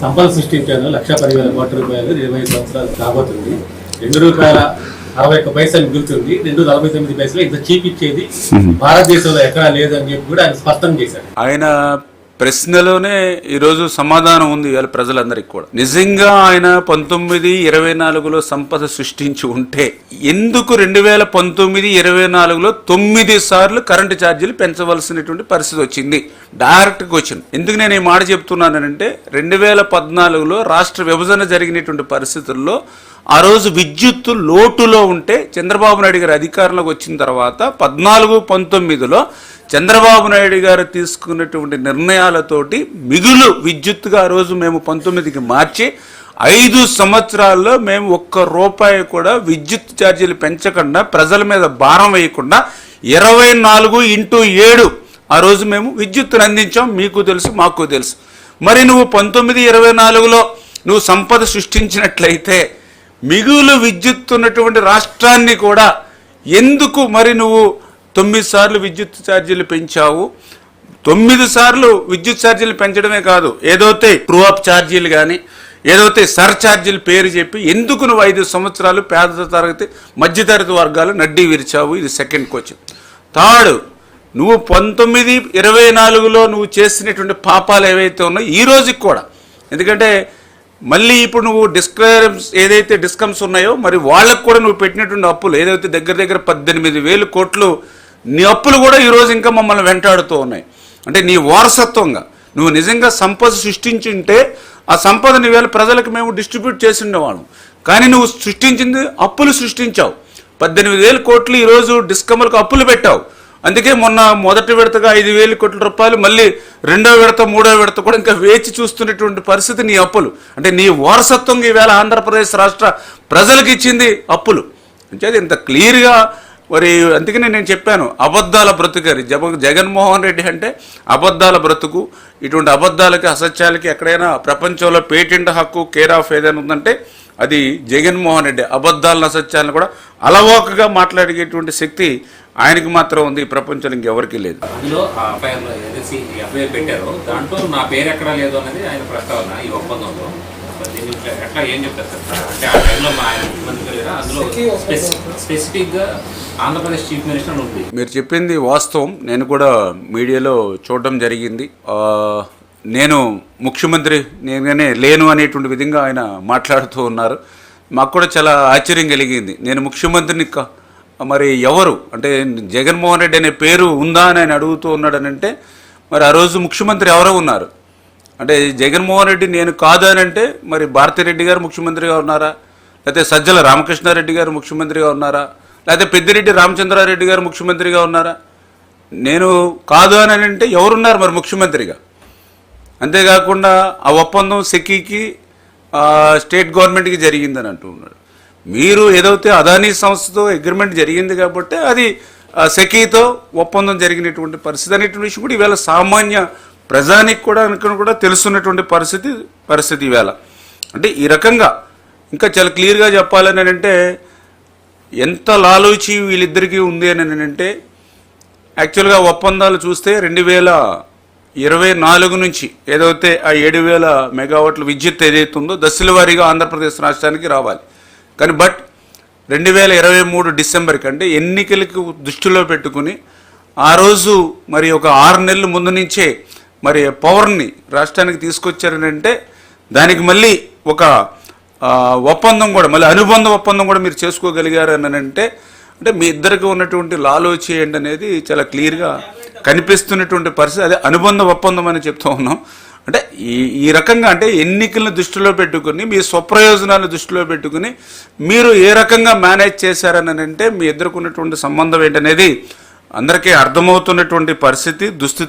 సంపద సృష్టించాను లక్ష పదివేల కోట్ల రూపాయలు ఇరవై సంవత్సరాలు కాబోతుంది. రెండు రూపాయల అరవై ఒక్క పైసలు మిగులుతుంది. రెండు నలభై తొమ్మిది పైసలు ఇంత చీప్ ఇచ్చేది భారతదేశంలో ఎక్కడా లేదని చెప్పి కూడా ఆయన స్పష్టం చేశారు ఆయన ప్రశ్నలోనే ఈరోజు సమాధానం ఉంది ఇవాళ ప్రజలందరికీ కూడా. నిజంగా ఆయన పంతొమ్మిది ఇరవై నాలుగులో సంపద సృష్టించి ఉంటే ఎందుకు రెండు వేల పంతొమ్మిది ఇరవై నాలుగులో తొమ్మిది సార్లు కరెంటు ఛార్జీలు పెంచవలసినటువంటి పరిస్థితి వచ్చింది? డైరెక్ట్ వచ్చింది. ఎందుకు నేను ఈ మాట చెప్తున్నానంటే రెండు వేల పద్నాలుగులో రాష్ట్ర విభజన జరిగినటువంటి పరిస్థితుల్లో ఆ రోజు విద్యుత్ లోటులో ఉంటే చంద్రబాబు నాయుడు గారు అధికారంలోకి వచ్చిన తర్వాత పద్నాలుగు పంతొమ్మిదిలో చంద్రబాబు నాయుడు గారు తీసుకున్నటువంటి నిర్ణయాలతోటి మిగులు విద్యుత్గా ఆ రోజు మేము పంతొమ్మిదికి మార్చి ఐదు సంవత్సరాల్లో మేము ఒక్క రూపాయి కూడా విద్యుత్ ఛార్జీలు పెంచకుండా ప్రజల మీద భారం వేయకుండా ఇరవై నాలుగు ఇంటూ ఏడు ఆ రోజు మేము విద్యుత్తును అందించాం. మీకు తెలుసు మాకు తెలుసు. మరి నువ్వు పంతొమ్మిది ఇరవై నాలుగులో నువ్వు సంపద సృష్టించినట్లయితే మిగులు విద్యుత్ ఉన్నటువంటి రాష్ట్రాన్ని కూడా ఎందుకు మరి నువ్వు తొమ్మిది సార్లు విద్యుత్ ఛార్జీలు పెంచావు? తొమ్మిది సార్లు విద్యుత్ ఛార్జీలు పెంచడమే కాదు. ఏదైతే ట్రూఅప్ ఛార్జీలు కానీ ఏదైతే సర్ ఛార్జీలు పేరు చెప్పి ఎందుకు నువ్వు ఐదు సంవత్సరాలు పేద తరగతి మధ్యతరగతి వర్గాలు నడ్డీ విరిచావు? ఇది సెకండ్ క్వశ్చన్ థర్డ్ నువ్వు పంతొమ్మిది ఇరవై నాలుగులో నువ్వు చేసినటువంటి పాపాలు ఏవైతే ఉన్నాయో ఈ రోజుకి కూడా. ఎందుకంటే మళ్ళీ ఇప్పుడు నువ్వు డిస్క్లైమ్స్ ఏదైతే డిస్కమ్స్ ఉన్నాయో మరి వాళ్ళకు కూడా నువ్వు పెట్టినటువంటి అప్పులు ఏదైతే దగ్గర దగ్గర పద్దెనిమిది వేలు కోట్లు నీ అప్పులు కూడా ఈరోజు ఇంకా మమ్మల్ని వెంటాడుతూ ఉన్నాయి. అంటే నీ వారసత్వంగా. నువ్వు నిజంగా సంపద సృష్టించుంటే ఆ సంపదని వేళ ప్రజలకు మేము డిస్ట్రిబ్యూట్ చేసి ఉండేవాళ్ళం కానీ నువ్వు సృష్టించింది అప్పులు సృష్టించావు. పద్దెనిమిది వేల కోట్లు ఈరోజు డిస్కమ్లకు అప్పులు పెట్టావు. అందుకే మొన్న మొదటి విడతగా ఐదు వేల కోట్ల రూపాయలు మళ్ళీ రెండో విడత మూడో విడత కూడా ఇంకా వేచి చూస్తున్నటువంటి పరిస్థితి నీ అప్పులు. అంటే నీ వారసత్వం ఈవేళ ఆంధ్రప్రదేశ్ రాష్ట్ర ప్రజలకు ఇచ్చింది అప్పులు. అంటే ఇంత క్లియర్గా మరి అందుకనే నేను చెప్పాను అబద్ధాల బ్రతుకని జగ జగన్మోహన్ రెడ్డి అంటే అబద్ధాల బ్రతుకు. ఇటువంటి అబద్ధాలకి అసత్యాలకి ఎక్కడైనా ప్రపంచంలో పేటెంట్ హక్కు కేర్ ఆఫ్ ఏదైనా ఉందంటే అది జగన్మోహన్ రెడ్డి అబద్ధాలను అసత్యాలను కూడా అలవోకగా మాట్లాడేటువంటి శక్తి ఆయనకి మాత్రం ఉంది ఈ ప్రపంచంలో ఇంకెవరికి లేదు. అందులో ఆ ఎఫ్ఐఆర్లో ఏదైతే ఎఫ్ఐఆర్ పెట్టారో దాంట్లో నా పేరు ఎక్కడా లేదు అనేది ఆయన ప్రస్తావన ఈ ఒప్పందంలో. మరి చెప్పింది వాస్తవం. నేను కూడా మీడియాలో చూడడం జరిగింది. ఆ, నేను ముఖ్యమంత్రి నేనే లేను అనేటువంటి విధంగా ఆయన మాట్లాడుతూ ఉన్నారు. మాకు కూడా చాలా ఆశ్చర్యం కలిగింది. నేను ముఖ్యమంత్రిని కా- మరి ఎవరు? అంటే జగన్మోహన్ రెడ్డి అనే పేరు ఉందా అని ఆయన అడుగుతూ ఉన్నాడని అంటే మరి ఆ రోజు ముఖ్యమంత్రి ఎవరో ఉన్నారు? అంటే జగన్మోహన్ రెడ్డి నేను కాదు అని అంటే మరి భారతిరెడ్డి గారు ముఖ్యమంత్రిగా ఉన్నారా? లేకపోతే సజ్జల రామకృష్ణారెడ్డి గారు ముఖ్యమంత్రిగా ఉన్నారా? లేకపోతే పెద్దిరెడ్డి రామచంద్రారెడ్డి గారు ముఖ్యమంత్రిగా ఉన్నారా? నేను కాదు అని అంటే ఎవరున్నారు మరి ముఖ్యమంత్రిగా? అంతేకాకుండా ఆ ఒప్పందం సెకీకి స్టేట్ గవర్నమెంట్కి జరిగిందని అంటూ ఉన్నాడు. మీరు ఏదైతే అదానీ సంస్థతో అగ్రిమెంట్ జరిగింది కాబట్టి అది ఆ, సెకీతో ఒప్పందం జరిగినటువంటి పరిస్థితి అనేటువంటి విషయం కూడా ఈవేళ సామాన్య ప్రజానికి కూడా అనుకుని కూడా తెలుసున్నటువంటి పరిస్థితి పరిస్థితి ఈవేళ. అంటే ఈ రకంగా ఇంకా చాలా క్లియర్గా చెప్పాలని అంటే ఎంత లాలోచి వీళ్ళిద్దరికీ ఉంది అని అంటే యాక్చువల్గా ఒప్పందాలు చూస్తే రెండు వేల ఇరవై నాలుగు నుంచి ఏదైతే ఆ ఏడు వేల మెగావాట్ల విద్యుత్ ఏదైతే ఉందో దశల వారీగా ఆంధ్రప్రదేశ్ రాష్ట్రానికి రావాలి. కానీ బట్ రెండు వేల ఇరవై మూడు డిసెంబర్ కంటే ఎన్నికలకు దృష్టిలో పెట్టుకుని ఆ రోజు మరి ఒక ఆరు నెలల ముందు నుంచే మరి పవర్ని రాష్ట్రానికి తీసుకొచ్చారని అంటే దానికి మళ్ళీ ఒక ఒప్పందం కూడా మళ్ళీ అనుబంధ ఒప్పందం కూడా మీరు చేసుకోగలిగారు అంటే అంటే మీ ఇద్దరికి ఉన్నటువంటి లాలోచి ఏంటి అనేది చాలా క్లియర్గా కనిపిస్తున్నటువంటి పరిస్థితి. అదే అనుబంధ ఒప్పందం అని చెప్తూ ఉన్నాం. అంటే ఈ ఈ రకంగా అంటే ఎన్నికలను దృష్టిలో పెట్టుకుని మీ స్వప్రయోజనాలను దృష్టిలో పెట్టుకుని మీరు ఏ రకంగా మేనేజ్ చేశారని అంటే మీ ఎదుర్కొన్నటువంటి సంబంధం ఏంటనేది అందరికీ అర్థమవుతున్నటువంటి పరిస్థితి దుస్థితి.